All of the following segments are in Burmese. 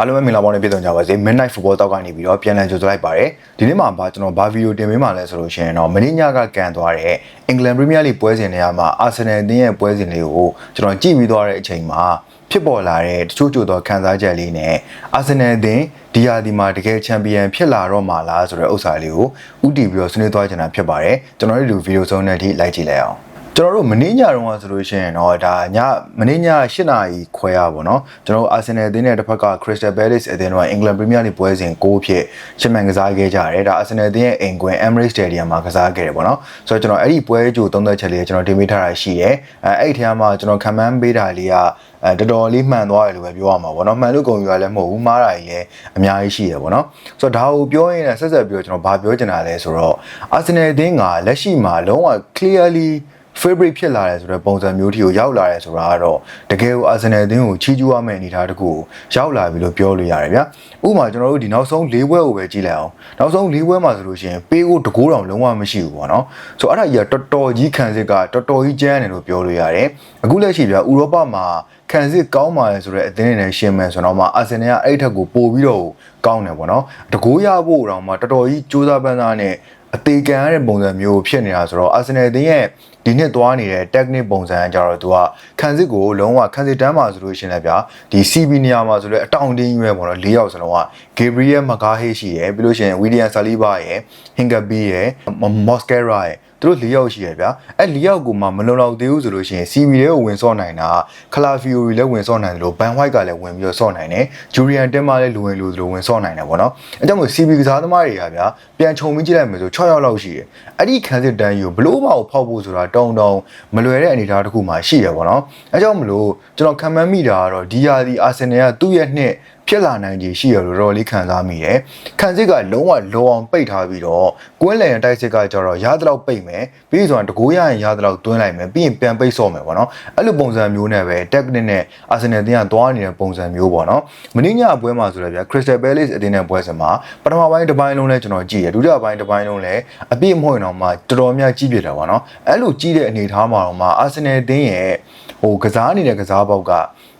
အားလုံးပဲမင်္ဂလာပါနဲ့ပြည်သူကြပါစေ Midnight Football တောက်ကနေပြီးတော့ပြန်လည်ကြိုဆိုလိုက်ပါတယ်ဒီနေ့မှာဘာကျွန်တော်ဘာဗီဒီယိုတင်ပေးမှာလဲဆိုလို့ရှိရင်တော့မင်းညကကန်သွားတဲ့ England Premier League ပွဲစဉ်တွေမှာ Arsenal အသင်းရဲ့ပွဲစဉ်လေးကိုကျွန်တော်ကြည့်ပြီးသွားတဲ့အချိန်မှာဖြစ်ပေါ်လာတဲ့တချို့ချို့သောခံစားချက်လေးနဲ့ Arsenal အသင်းဒီယာဒီမှာတကယ်ချန်ပီယံဖြစ်လာတော့မှာလားဆိုတဲ့ဥစ္စာလေးကိုဥတီပြီးတော့ဆွေးနွေးသွားကြတာဖြစ်ပါတယ်ကျွန်တော်တို့ဒီဗီဒီယိုဆုံးတဲ့အထိလိုက်ကြည့်လိုက်အောင် ကျွန်တော်တို့မင်းညတုန်းကဆိုလို့ရှိရင်တော့ဒါညမင်းည8နာရီခွဲရပါတော့ကျွန်တော်တို့အာဆင်နယ်အသင်းနဲ့တစ်ဖက်က Crystal Palace အသင်းတို့ကအင်္ဂလန်ပရီးမီးယားလိပွဲစဉ်6ဖြစ်ရှင်းမှန်ကစားခဲ့ကြတယ်ဒါအာဆင်နယ်အသင်းရဲ့အိမ်ကွင်း Emirates Stadium မှာကစားခဲ့တယ်ပေါ့နော်ဆိုတော့ကျွန်တော်အဲ့ဒီပွဲကြိုသုံးသက်ချက်လေးကျွန်တော်တင်ပေးထားတာရှိတယ်အဲအဲ့ဒီထဲမှာကျွန်တော်ခံမှန်းပေးတာလေးကအဲတော်တော်လေးမှန်သွားတယ်လို့ပဲပြောရမှာပေါ့နော်မှန်လို့ကုန်ယူရလည်းမဟုတ်ဘူးမှားတာကြီးလည်းအများကြီးရှိတယ်ပေါ့နော်ဆိုတော့ဒါကိုပြောရင်လည်းဆက်ဆက်ပြီးတော့ကျွန်တော်ဗာပြောချင်တာလဲဆိုတော့အာဆင်နယ်အသင်းကလက်ရှိမှာလုံးဝ clearly favorite ဖြစ်လာတယ်ဆိုတဲ့ပုံစံမျိုးထိကိုရောက်လာတယ်ဆိုတာကတော့တကယ်ကိုအာဆင်နယ်အသင်းကိုချီးကျူးရမယ့်အနေအထားတစ်ခုကိုရောက်လာပြီလို့ပြောလို့ရတယ်ဗျာဥပမာကျွန်တော်တို့ဒီနောက်ဆုံး၄ဘွဲကိုပဲကြည့်လိုက်အောင်နောက်ဆုံး၄ဘွဲမှာဆိုလို့ရှိရင်ပေးကိုတကိုးတောင်လုံးဝမရှိဘူးပေါ့နော်ဆိုတော့အဲ့ဒါကြီးကတော်တော်ကြီးခံစစ်ကတော်တော်ကြီးကျန်းတယ်လို့ပြောလို့ရတယ်အခုလက်ရှိဗျာဥရောပမှာခံစစ်ကောင်းပါလေဆိုတဲ့အသင်းတွေနဲ့ရှင်းမယ်ဆိုတော့မှအာဆင်နယ်ကအဲ့ထက်ကိုပိုပြီးတော့ကောင်းတယ်ပေါ့နော်တကိုးရဖို့တော့မှတော်တော်ကြီးစူးစမ်းပန်းစားနဲ့အသေးခံရတဲ့ပုံစံမျိုးဖြစ်နေတာဆိုတော့အာဆင်နယ်အသင်းရဲ့ဒီနှစ်သွားနေတဲ့ technique ပုံစံကြတော့သူကခံစစ်ကိုလုံးဝခံစစ်တန်းမှာဆိုလို့ရှင်းလဲဗျာဒီ CB နေရာမှာဆိုလဲအတောင်တင်းကြီးပဲပေါ့နော်၄ယောက်စလုံးက Gabriel Magalhaes ရှိရယ်ပြီးလို့ရှိရင် William Saliba ရယ် Hingaby ရယ် Mosquera ရယ်သူတို့၄ယောက်ရှိရဗျာအဲ့၄ယောက်ကိုမှမလုံလောက်သေးဘူးဆိုလို့ရှိရင် CB တွေကိုဝင်ဆော့နိုင်တာခလာဖီယိုရီလည်းဝင်ဆော့နိုင်တယ်လို့ဘန်ဟိုက်ကလည်းဝင်ပြီးတော့ဆော့နိုင်တယ်ဂျူရီယန်တင်မာလည်းလူဝင်လူလိုဝင်ဆော့နိုင်တယ်ပေါ့နော်အဲကြောင့်မို့ CB ကစားသမားတွေကဗျာပြန်ခြုံပြီးကြည့်လိုက်မယ်ဆို6ယောက်လောက်ရှိတယ်အဲ့ဒီခံစစ်တန်းကြီးကိုဘလို့မအောင်ဖောက်ဖို့ဆိုတာတုံတုံမလွယ်တဲ့အနေအထားတစ်ခုမှရှိရပေါ့နော်အဲကြောင့်မလို့ကျွန်တော်ခံမှန်းမိတာကတော့ဒီယာဒီအာဆင်နယ်ကသူ့ရဲ့နှစ် ဖြစ်လာနိုင်ခြေရှိရလို့တော့လေးခံစားမိတယ်။ခံစစ်ကလုံးဝလောအောင်ပိတ်ထားပြီးတော့ကွင်းလည်ရန်တိုက်စစ်ကကြတော့ရသလောက်ပိတ်မယ်ပြီးဆိုရင်တကိုးရရင်ရသလောက်တွင်းလိုက်မယ်ပြီးရင်ပြန်ပိတ်ဆော့မယ်ပေါ့နော်။အဲ့လိုပုံစံမျိုးနဲ့ပဲ technique နဲ့ Arsenal တင်းကသွားနေတဲ့ပုံစံမျိုးပေါ့နော်။မင်းညပွဲမှာဆိုလည်းဗျာ Crystal Palace အတင်းနဲ့ပွဲစဉ်မှာပထမပိုင်းတစ်ပိုင်းလုံးလဲကျွန်တော်ကြည့်ရဒုတိယပိုင်းတစ်ပိုင်းလုံးလဲအပြည့်မဟုတ်ရင်တော့မှတော်တော်များကြီးပြစ်တယ်ပေါ့နော်။အဲ့လိုကြီးတဲ့အနေအထားမှာတော့မှ Arsenal တင်းရဲ့ ဟိုကစားနေတဲ့ကစားပေါက်က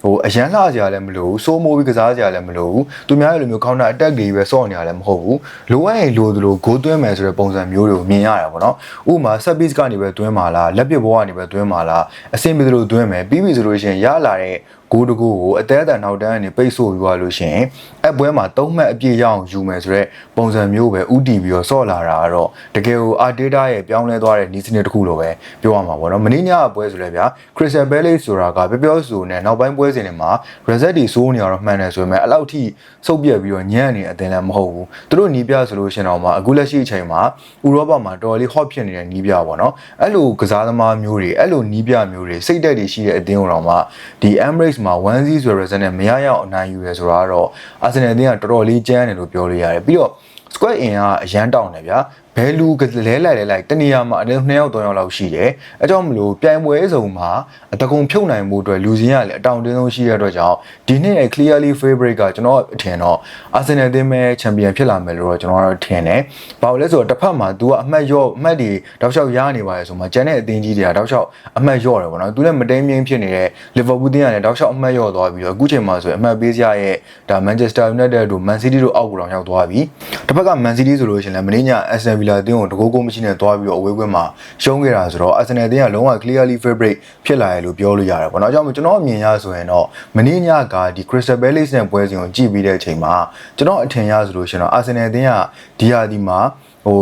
ဟိုအရန်လှကြရလည်းမလို့ဘူးစိုးမိုးပြီးကစားကြရလည်းမလို့ဘူးသူများလိုမျိုးခေါင်းတာအတက်ကြီးပဲဆော့နေရလည်းမဟုတ်ဘူးလိုအပ်ရင်လိုသလိုဂိုးသွင်းမယ်ဆိုတဲ့ပုံစံမျိုးတွေကိုမြင်ရတာပေါ့နော်ဥပမာ service ကနေပဲသွင်းပါလားလက်ပစ်ဘောကနေပဲသွင်းပါလားအဆင်ပြေသလိုသွင်းမယ်ပြီးပြီဆိုလို့ရှိရင်ရလာတဲ့ဟ ဂိုးတကူကိုအသေးအတန်နောက်တန်းကနေပိတ်ဆို့ယူရလို့ရှိရင်အပွဲမှာသုံးမှတ်အပြည့်ရအောင်ယူမယ်ဆိုတော့ပုံစံမျိုးပဲဥတီပြီးတော့ဆော့လာတာကတော့တကယ်ကိုအာဒေတာရဲ့ပြောင်းလဲသွားတဲ့နီးစနစ်တစ်ခုလိုပဲပြောရမှာပေါ့နော်မင်းညအပွဲဆိုလဲဗျာ Crystal Palace ဆိုတာကပြောပြောဆိုနေနောက်ပိုင်းပွဲစဉ်တွေမှာ result တွေစိုးနေရတော့မှန်တယ်ဆိုပေမဲ့အဲ့လောက်ထိစုပ်ပြက်ပြီးတော့ညံ့နေအတင်လည်းမဟုတ်ဘူးသူတို့နီးပြဆိုလို့ရှင်တော့မှအခုလက်ရှိအချိန်မှာဥရောပမှာတော်တော်လေး hot ဖြစ်နေတဲ့နီးပြပေါ့နော်အဲ့လိုကစားသမားမျိုးတွေအဲ့လိုနီးပြမျိုးတွေစိတ်တက်တွေရှိတဲ့အတင်းတော်မှဒီ Emirates မှာ1-0ဆိုတဲ့ result နဲ့မရရအောင်အနိုင်ယူရဲဆိုတာကတော့ Arsenal အသင်းကတော်တော်လေးကျန်းတယ်လို့ပြောလို့ရတယ်ပြီးတော့ square in ကအရန်တောင်းတယ်ဗျာဘဲလူကလဲလိုက်လဲလိုက်တနေရာမှာအနည်း2ယောက်3ယောက်လောက်ရှိတယ်အဲကြောင့်မလို့ပြိုင်ပွဲစုံမှာအတကုံဖြုတ်နိုင်မှုအတွက်လူစင်းကလည်းအတောင်တင်းဆုံးရှိရတဲ့အတွက်ကြောင့်ဒီနှစ်ရဲ့ clearly favorite ကကျွန်တော်အထင်တော့ Arsenal အသင်းပဲ champion ဖြစ်လာမယ်လို့တော့ကျွန်တော်ကတော့ထင်တယ်။ဘာလို့လဲဆိုတော့တစ်ဖက်မှာ तू ကအမှတ်ရော့အမှတ်တွေတောက်လျှောက်ရနေပါလေဆိုမှကျန်တဲ့အသင်းကြီးတွေကတောက်လျှောက်အမှတ်ရော့တယ်ပေါ့နော်။ तू လည်းမတိမ်မြင်းဖြစ်နေတဲ့ Liverpool အသင်းကလည်းတောက်လျှောက်အမှတ်ရော့သွားပြီးတော့အခုချိန်မှာဆိုရင်အမှတ်ပေးစရာရဲ့ဒါ Manchester United တို့ Man City တို့အောက်ကိုတော့ရောက်သွားပြီ။တစ်ဖက်က Man City ဆိုလို့ရှိရင်လည်းမင်းည Aston Villa အသင်းကိုတကိုးကိုမရှိနဲ့သွားပြီးတော့အဝေးကွင်းမှာရှုံးခဲ့တာဆိုတော့ Arsenal အသင်းကလုံးဝ clearly favorite ဖြစ်လာရလို့ပြောလို့ရတယ်ပေါ့နော်။အကြောင်းကျွန်တော်အမြင်ရဆိုရင်တော့မင်းညကဒီ Crystal Palace နဲ့ပွဲစဉ်ကိုကြည့်ပြီးတဲ့အချိန်မှာကျွန်တော်အထင်ရဆိုလို့ရှိရင်တော့ Arsenal အသင်းကဒီဟာဒီမှာဟို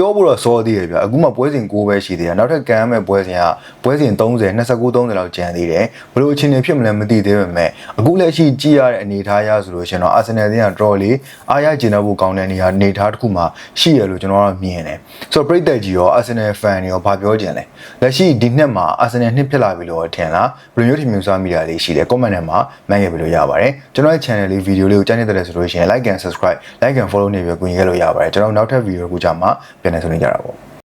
ပြောဖို့တော့စောသေးတယ်ဗျအခုမှပွဲစဉ်6ပဲရှိသေးတယ်နောက်ထပ်ကန်ရမယ့်ပွဲစဉ်ကပွဲစဉ်30 29 30လောက်ကျန်သေးတယ်ဘလို့အချင်းနေဖြစ်မလဲမသိသေးပေမဲ့အခုလက်ရှိကြည့်ရတဲ့အနေအထားရဆိုလို့ရှင်တော့အာဆင်နယ်တင်းက draw လေးအားရကျင်တဲ့ဖို့ကောင်းတဲ့နေရာအနေအထားတစ်ခုမှရှိရလို့ကျွန်တော်ကမြင်တယ်ဆိုတော့ပရိသတ်ကြီးရောအာဆင်နယ်ဖန်တွေရောဘာပြောကြင်လဲလက်ရှိဒီနှစ်မှာအာဆင်နယ်နှစ်ဖြစ်လာပြီလို့ထင်လားဘယ်လိုမျိုးထင်မြင်စားမိတာလေးရှိလဲ comment ထဲမှာမှတ်ခဲ့ပြီးလို့ရပါတယ်ကျွန်တော်ရဲ့ channel လေး video လေးကိုကြိုက်နေတဲ့ဆိုလို့ရှိရင် like and subscribe like and follow နေပြီးကူညီခဲ့လို့ရပါတယ်ကျွန်တော်နောက်ထပ် video တစ်ခုကြမှာပြန်နေဆွေးနွေးကြတာပေါ့